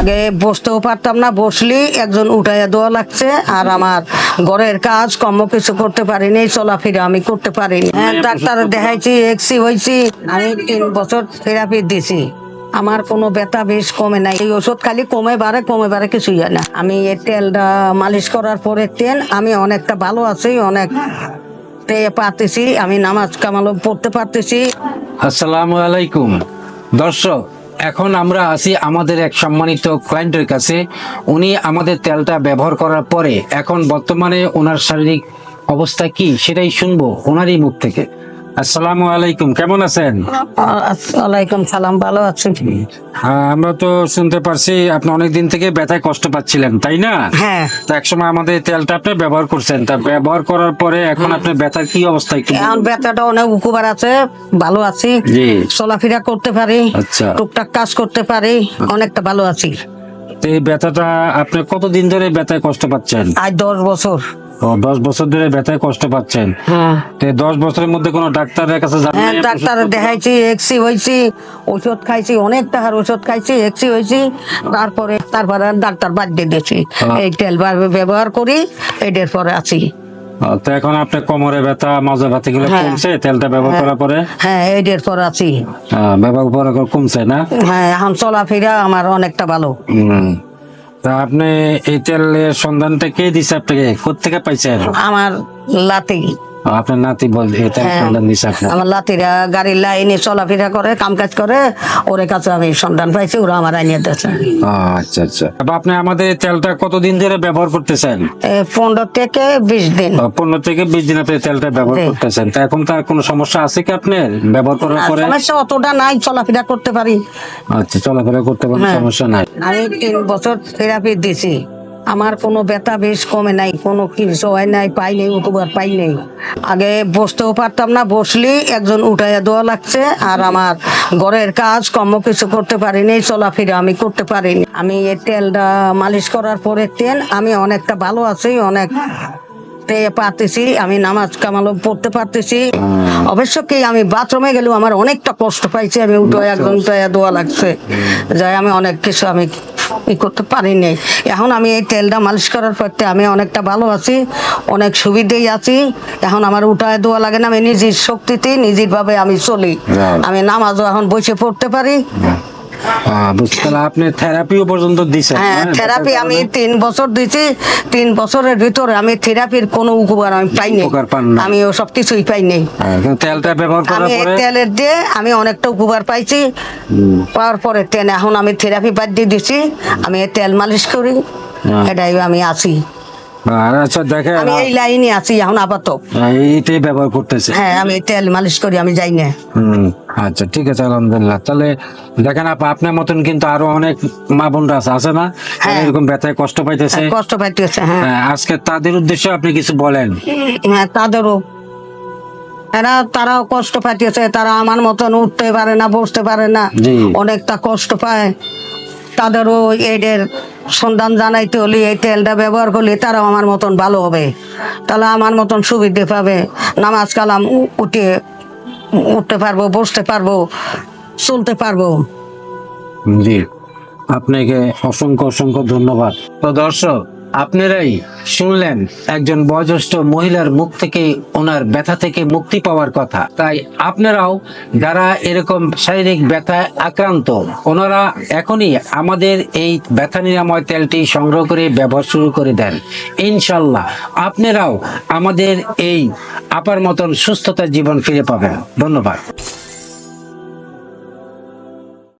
আগে বসতেও পারতাম না বসলি একজন উঠাইয়া দেওয়া লাগছে আর আমার ঘরের কাজ কর্ম কিছু করতে পারিনি চলাফেরা আমি করতে পারিনি। হ্যাঁ ডাক্তার দেখাইছি এক্সি হয়েছি আমি তিন বছর থেরাপি দিছি। আমার কোনো ব্যথা বেশ কমে নাই। এই ওষুধ খালি কমে বাড়ে কমে বাড়ে কিছুই হয় না। আমি এই তেলটা মালিশ করার পরে তেল আমি অনেকটা ভালো আছি অনেক পেয়ে পারতেছি আমি নামাজ কামালো পড়তে পারতেছি। আসসালামু আলাইকুম। দর্শক এখন আমরা আছি আমাদের এক সম্মানিত ক্লায়েন্টের কাছে। উনি আমাদের তেলটা ব্যবহার করার পরে এখন বর্তমানে ওনার শারীরিক অবস্থা কি সেটাই শুনব ওনারই মুখ থেকে। আসসালামু আলাইকুম কেমন আছেন? ওয়ালাইকুম সালাম ভালো আছি। হ্যাঁ, আমরা তো শুনতে পারছি আপনি অনেক দিন থেকে ব্যথায় কষ্ট পাচ্ছিলেন তাই না? হ্যাঁ। তো একসময় আমাদের তেলটা আপনি ব্যবহার করছেন তা ব্যবহার করার পরে এখন আপনার ব্যথার কি অবস্থা একটু এখন ব্যথাটা অনেক উপকার আছে ভালো আছি। জি। চলাফেরা করতে পারি আচ্ছা। টুকটাক কাজ করতে পারি অনেকটা ভালো আছি। তো এই ব্যথাটা আপনি কতদিন ধরে ব্যথায় কষ্ট পাচ্ছেন? আজ দশ বছর। ও দশ বছর ধরে ব্যথায় কষ্ট পাচ্ছেন। হ্যাঁ। তো এই দশ বছরের মধ্যে কোনো ডাক্তারের কাছে যান হ্যাঁ নাই? ডাক্তার দেখাইছি এক্সি হয়েছি ওষুধ খাইছি অনেক টাকার ওষুধ খাইছি এক্সি হয়েছি তারপরে তারপরে ডাক্তার বাদ দিয়ে দিয়েছি। হ্যাঁ। এই তেল ব্যবহার করি এটার পরে আছি। তো এখন আপনার কোমরে ব্যথা মাজা ব্যথা গুলো হ্যাঁ। কমছে? তেলটা ব্যবহার করার পরে? হ্যাঁ এইটার পর আছি। ব্যবহার করার পর কমছে না? হ্যাঁ এখন চলাফেরা আমার অনেকটা ভালো। তা আপনি এই তেলের সন্ধানটা কে দিছে আপনাকে? কোথেকে পাইছেন? আমার লাতি আপনার নাতি হ্যাঁ। দিছে আমার লাতিরা গাড়ির লাইনে চলাফেরা করে কাম কাজ করে ওরে কাছে আমি পাইছি ওরা আমার দিয়েছে। আচ্ছা আচ্ছা। আপনি আমাদের তেলটা কতদিন ধরে ব্যবহার করতেছেন? পনেরো থেকে বিশ দিন। পনেরো থেকে বিশ দিন আপনি তেলটা ব্যবহার করতেছেন। তা এখন তার কোনো সমস্যা আছে কি আপনার ব্যবহার করার পরে? সমস্যা অতটা নাই চলাফেরা করতে পারি। আচ্ছা চলাফেরা করতে পারেন হ্যাঁ। সমস্যা নাই। আমি তিন বছর থেরাপি দিছি। আমার কোনো ব্যথা বেশ কমে নাই কোনো কিছু হয় নাই পাই নাই উপকার পাই নাই আগে বসতেও পারতাম না বসলি একজন উঠাইয়া দেওয়া লাগছে আর আমার ঘরের কাজ কর্ম কিছু করতে পারিনি চলাফেরা আমি করতে পারিনি। আমি এই তেলটা মালিশ করার পরে তেল আমি অনেকটা ভালো আছি অনেক পারতেছি আমি নামাজ কামালো পড়তে পারতেছি। অবশ্য কি আমি বাথরুমে গেলেও আমার অনেকটা কষ্ট পাইছি আমি উঠে একজন উঠে দোয়া লাগছে। যাই আমি অনেক কিছু আমি ই করতে পারিনি এখন আমি এই তেলটা মালিশ করার পর আমি অনেকটা ভালো আছি অনেক সুবিধেই আছি। এখন আমার উঠায় দোয়া লাগে না আমি নিজের শক্তিতে নিজের ভাবে আমি চলি। আমি নামাজও এখন বসে পড়তে পারি। আপনি থেরাপিও পর্যন্ত দিছেন হ্যাঁ হ্যাঁ? থেরাপি আমি তিন বছর দিছি তিন বছরের ভিতরে আমি থেরাপির কোনো উপকার আমি পাইনি। আমি ও সব কিছুই পাইনি। হ্যাঁ, তেলটা ব্যবহার করার পরে তেলের দিয়ে আমি অনেকটা উপকার পাইছি। পাওয়ার পরে তেল এখন আমি থেরাপি বাদ দিয়ে দিছি। আমি তেল মালিশ করি। হ্যাঁ। এটাই আমি আছি। আচ্ছা দেখেন আমি এই লাইনে আছি এখন আপাতত। এইটাই ব্যবহার করতেছে। হ্যাঁ আমি তেল মালিশ করি আমি যাই না। হুম, আচ্ছা ঠিক আছে আলহামদুলিল্লাহ। তাহলে দেখেন আপা আপনার মতন কিন্তু আরও অনেক মা বোনরা আছে আছে না? হ্যাঁ। এরকম ব্যথায় কষ্ট পাইতেছে। কষ্ট পাইতেছে হ্যাঁ। হ্যাঁ, আজকে তাদের উদ্দেশ্যে আপনি কিছু বলেন। হ্যাঁ তাদেরও। এরা তারাও কষ্ট পাঠিয়েছে তারা আমার মতন উঠতে পারে না বসতে পারে না। অনেকটা কষ্ট পায়। তাদেরও এদের সন্ধান জানাইতে হলে এই তেলটা ব্যবহার করলে তারাও আমার মতন ভালো হবে। তাহলে আমার মতন সুবিধে পাবে। নামাজ কালাম উঠে, উঠতে পারব, বসতে পারব, চলতে পারব। জি। আপনাকে অসংখ্য অসংখ্য ধন্যবাদ। তো দর্শক আপনারাই শুনলেন একজন বয়োজ্যেষ্ঠ মহিলার মুখ থেকে ওনার ব্যথা থেকে মুক্তি পাওয়ার কথা। তাই আপনারাও যারা এরকম শারীরিক ব্যথায় আক্রান্ত, ওনারা এখনই আমাদের এই ব্যথা নিরাময় তেলটি সংগ্রহ করে ব্যবহার শুরু করে দেন। ইনশাল্লাহ আপনারাও আমাদের এই আপার মতন সুস্থতার জীবন ফিরে পাবেন। ধন্যবাদ।